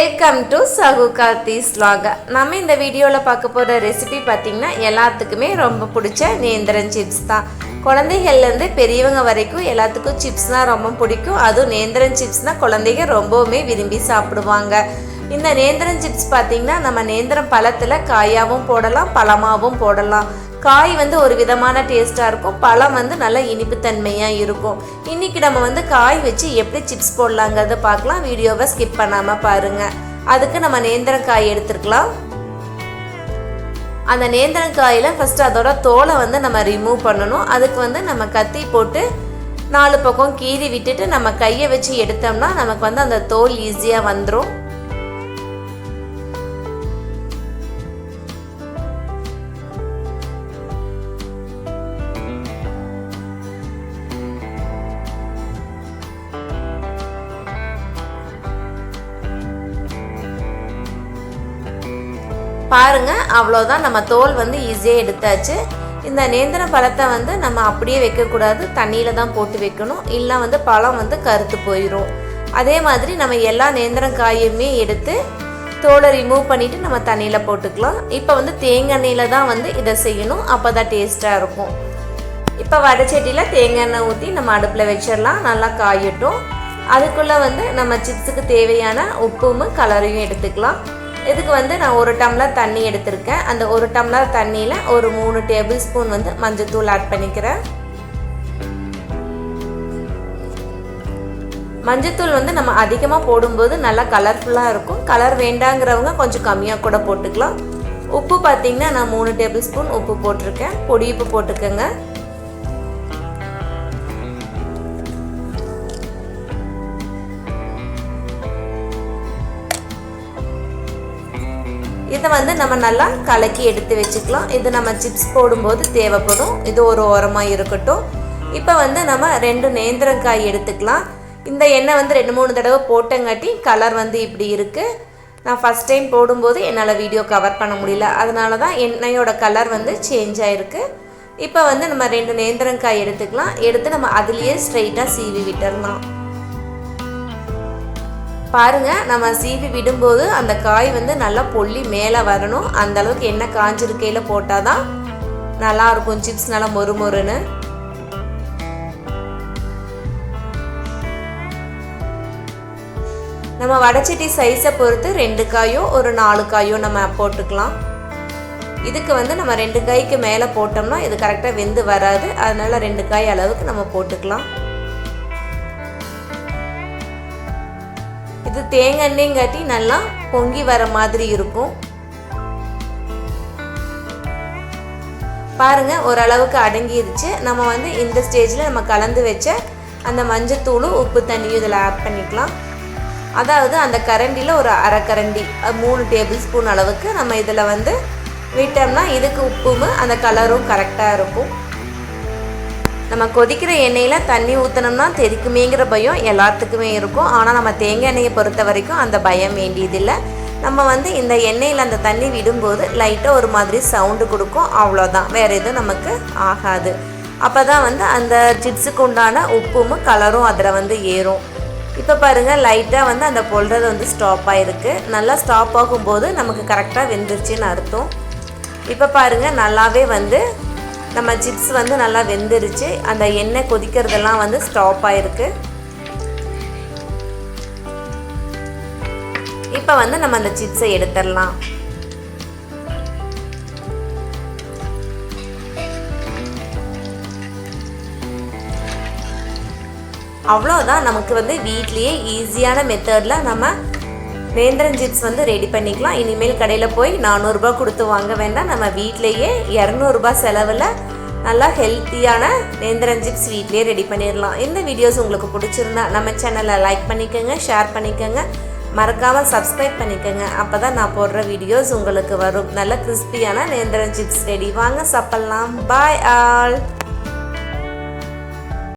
Welcome to Sagu Karthi's vlog. நம்ம இந்த வீடியோவில் பார்க்க போகிற ரெசிபி பார்த்திங்கன்னா எல்லாத்துக்குமே ரொம்ப பிடிச்ச நேந்திரன் சிப்ஸ் தான். குழந்தைகள்லேருந்து பெரியவங்க வரைக்கும் எல்லாத்துக்கும் சிப்ஸ்னால் ரொம்ப பிடிக்கும். அதுவும் நேந்திரன் சிப்ஸ்னால் குழந்தைங்க ரொம்பவுமே விரும்பி சாப்பிடுவாங்க. இந்த நேந்திரன் சிப்ஸ் பார்த்திங்கன்னா நம்ம நேந்திரம் பழத்தில் காயாகவும் போடலாம் பழமாகவும் போடலாம். காய் வந்து ஒரு விதமான டேஸ்ட்டாக இருக்கும். பழம் வந்து நல்ல இனிப்புத்தன்மையாக இருக்கும். இன்றைக்கி நம்ம வந்து காய் வச்சு எப்படி சிப்ஸ் போடலாங்கிறத பார்க்கலாம். வீடியோவை ஸ்கிப் பண்ணாமல் பாருங்கள் அதுக்கு நம்ம நேந்திரங்காய் எடுத்துருக்கலாம். அந்த நேந்திரங்காயில் ஃபஸ்ட்டு அதோட தோலை வந்து நம்ம ரிமூவ் பண்ணணும். அதுக்கு வந்து நம்ம கத்தி போட்டு நாலு பக்கம் கீறி விட்டுட்டு நம்ம கையை வச்சு எடுத்தோம்னா நமக்கு வந்து அந்த தோல் ஈஸியாக வந்துடும் பாருங்கள் அவ்வளோதான் நம்ம தோல் வந்து ஈஸியாக எடுத்தாச்சு. இந்த நேந்திர பழத்தை வந்து நம்ம அப்படியே வைக்கக்கூடாது. தண்ணியில் தான் போட்டு வைக்கணும். இல்லை வந்து பழம் வந்து கருத்து போயிடும் அதே மாதிரி நம்ம எல்லா நேந்திரங்காயுமே எடுத்து தோலை ரிமூவ் பண்ணிவிட்டு நம்ம தண்ணியில் போட்டுக்கலாம். இப்போ வந்து தேங்காய் தான் வந்து இதை செய்யணும். அப்போ தான் டேஸ்ட்டாக இருக்கும். இப்போ வடச்சட்டியில் தேங்காய் எண்ணெய் ஊற்றி நம்ம அடுப்பில் வச்சிடலாம். நல்லா காயட்டும். அதுக்குள்ளே வந்து நம்ம சிப்ஸுக்கு தேவையான உப்பும் கலரையும் எடுத்துக்கலாம். இதுக்கு வந்து நான் ஒரு டம்ளர் தண்ணி எடுத்திருக்கேன். அந்த ஒரு டம்ளர் தண்ணியில் ஒரு மூணு டேபிள் ஸ்பூன் வந்து மஞ்சத்தூள் ஆட் பண்ணிக்கிறேன். மஞ்சத்தூள் வந்து நம்ம அதிகமாக போடும்போது நல்லா கலர்ஃபுல்லாக இருக்கும். கலர் வேண்டாங்கிறவங்க கொஞ்சம் கம்மியாக கூட போட்டுக்கலாம். உப்பு பார்த்திங்கன்னா நான் மூணு டேபிள் ஸ்பூன் உப்பு போட்டிருக்கேன். பொடி உப்பு போட்டுக்கோங்க. இதை வந்து நம்ம நல்லா கலக்கி எடுத்து வச்சுக்கலாம். இது நம்ம சிப்ஸ் போடும்போது தேவைப்படும். இது ஒரு ஓரமாக இருக்கட்டும். இப்போ வந்து நம்ம ரெண்டு நேந்திரங்காய் எடுத்துக்கலாம். இந்த எண்ணெய் வந்து ரெண்டு மூணு தடவை போட்டங்காட்டி கலர் வந்து இப்படி இருக்குது நான் ஃபஸ்ட் டைம் போடும்போது என்னால் வீடியோ கவர் பண்ண முடியல. அதனால தான் எண்ணெயோட கலர் வந்து சேஞ்ச் ஆகிருக்கு இப்போ வந்து நம்ம ரெண்டு நேந்திரங்காய் எடுத்துக்கலாம். எடுத்து நம்ம அதுலேயே ஸ்ட்ரைட்டாக சீவி விட்டுடலாம் பாருங்கள் நம்ம சீவி விடும்போது அந்த காய் வந்து நல்லா பொல்லி மேலே வரணும். அந்த அளவுக்கு எண்ணெய் காஞ்சிருக்கையில் போட்டால் தான் நல்லா இருக்கும் சிப்ஸ் நல்லா மொறு மொறுன்னு. நம்ம வடைச்சட்டி சைஸை பொறுத்து ரெண்டு காயோ ஒரு நாலு காயோ நம்ம போட்டுக்கலாம். இதுக்கு வந்து நம்ம ரெண்டு காய்க்கு மேலே போட்டோம்னா இது கரெக்டாக வெந்து வராது. அதனால ரெண்டு காய் அளவுக்கு நம்ம போட்டுக்கலாம். இது தேங்காய் காட்டி நல்லா பொங்கி வர மாதிரி இருக்கும். பாருங்க ஓரளவுக்கு அடங்கிருச்சு. நம்ம வந்து இந்த ஸ்டேஜில் நம்ம கலந்து வச்ச அந்த மஞ்சத்தூளும் உப்பு தண்ணியும் இதில் ஆட் பண்ணிக்கலாம். அதாவது அந்த கரண்டியில் ஒரு அரை கரண்டி மூணு டேபிள் ஸ்பூன் அளவுக்கு நம்ம இதில் வந்து விட்டோம்னா இதுக்கு உப்பும் அந்த கலரும் கரெக்டாக இருக்கும். நம்ம கொதிக்கிற எண்ணெயில் தண்ணி ஊற்றினோம்னா தெரிக்குமேங்கிற பயம் எல்லாத்துக்குமே இருக்கும். ஆனால் நம்ம தேங்காய் எண்ணெயை பொறுத்த வரைக்கும் அந்த பயம் வேண்டியதில்லை. நம்ம வந்து இந்த எண்ணெயில் அந்த தண்ணி விடும்போது லைட்டாக ஒரு மாதிரி சவுண்டு கொடுக்கும். அவ்வளோதான் வேறு எதுவும் நமக்கு ஆகாது. அப்போ தான் வந்து அந்த சிப்ஸுக்கு உண்டான உப்பும் கலரும் அதில் வந்து ஏறும். இப்போ பாருங்கள் லைட்டாக வந்து அந்த பொல்றது வந்து ஸ்டாப் ஆகிருக்கு நல்லா ஸ்டாப் ஆகும்போது நமக்கு கரெக்டாக வெந்துருச்சுன்னு அர்த்தம். இப்போ பாருங்கள் நல்லாவே வந்து நம்ம சிப்ஸ் வந்து நல்லா வெந்துருச்சு. அந்த எண்ணெய் கொதிக்கிறதெல்லாம் வந்து ஸ்டாப் ஆயிருக்கு. இப்போ வந்து நம்ம அந்த சிப்ஸை எடுத்துடலாம். அவ்வளோதான் நமக்கு வந்து வீட்லேயே ஈஸியான மெத்தடில் நம்ம நேந்திரன் சிப்ஸ் வந்து ரெடி பண்ணிக்கலாம். இனிமேல் கடையில் போய் நானூறுரூபா கொடுத்து வாங்க வேண்டாம். நம்ம வீட்லேயே இரநூறுபா செலவில் நல்லா ஹெல்த்தியான நேந்திரன் சிப்ஸ் வீட்லேயே ரெடி பண்ணிடலாம். இந்த வீடியோஸ் உங்களுக்கு பிடிச்சிருந்தா நம்ம சேனலை லைக் பண்ணிக்கோங்க ஷேர் பண்ணிக்கோங்க. மறக்காமல் சப்ஸ்கிரைப் பண்ணிக்கோங்க. அப்போ தான் நான் போடுற வீடியோஸ் உங்களுக்கு வரும். நல்ல கிறிஸ்பியான நேந்திரன் சிப்ஸ் ரெடி வாங்க சாப்பிட்லாம். Bye all